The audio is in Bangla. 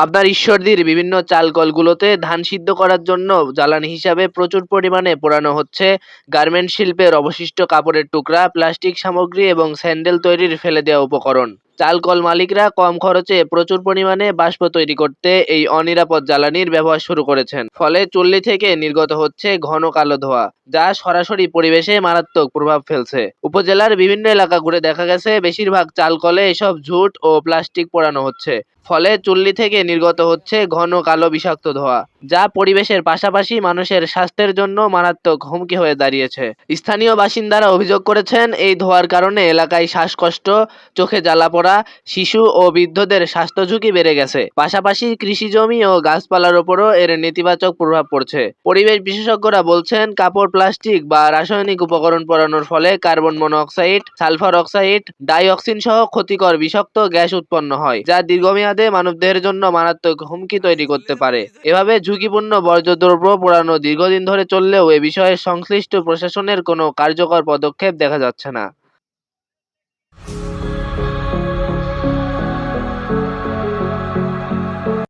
পাবনার ঈশ্বরদীর বিভিন্ন চালকলগুলোতে ধান সিদ্ধ করার জন্য জ্বালানি হিসাবে প্রচুর পরিমাণে পোড়ানো হচ্ছে। গার্মেন্ট শিল্পের অবশিষ্ট কাপড়ের টুকরা, প্লাস্টিক সামগ্রী এবং স্যান্ডেল তৈরির ফেলে দেওয়া উপকরণ। চালকল মালিকরা কম খরচে প্রচুর পরিমাণে বাষ্প তৈরি করতে এই অনিরাপদ জ্বালানির ব্যবহার শুরু করেছেন। ফলে চুল্লি থেকে নির্গত হচ্ছে ঘন কালো ধোঁয়া, যা সরাসরি পরিবেশে মারাত্মক প্রভাব ফেলছে। উপজেলার বিভিন্ন এলাকা ঘুরে দেখা গেছে, বেশিরভাগ চালকলে এসব ঝুট ও প্লাস্টিক পোড়ানো হচ্ছে। ফলে চুল্লি থেকে নির্গত হচ্ছে ঘন কালো বিষাক্ত ধোঁয়া। যা পরিবেশের পাশাপাশি মানুষের স্বাস্থ্যের জন্য মারাত্মক হুমকি হয়ে দাঁড়িয়েছে। স্থানীয় বাসিন্দারা অভিযোগ করেছেন, এই ধোঁয়ার কারণে এলাকায় শ্বাসকষ্ট, চোখে জ্বালা পড়া, শিশু ও বৃদ্ধদের স্বাস্থ্য ঝুঁকি বেড়ে গেছে। পাশাপাশি কৃষি জমি ও গাছপালার ওপরও এর নেতিবাচক প্রভাব পড়ছে। পরিবেশ বিশেষজ্ঞরা বলছেন, কাপড়, প্লাস্টিক বা রাসায়নিক উপকরণ পরানোর ফলে carbon monoxide, sulphur oxide, dioxin সহ ক্ষতিকর বিষাক্ত গ্যাস উৎপন্ন হয়, যা দীর্ঘমেয়াদে মানবদেহের জন্য মারাত্মক হুমকি তৈরি করতে পারে। এভাবে ঝুঁকিপূর্ণ বর্জ্যদ্রব্য পোড়ানো দীর্ঘদিন ধরে চললেও এ বিষয়ে সংশ্লিষ্ট প্রশাসনের কোনো কার্যকর পদক্ষেপ দেখা যাচ্ছে না।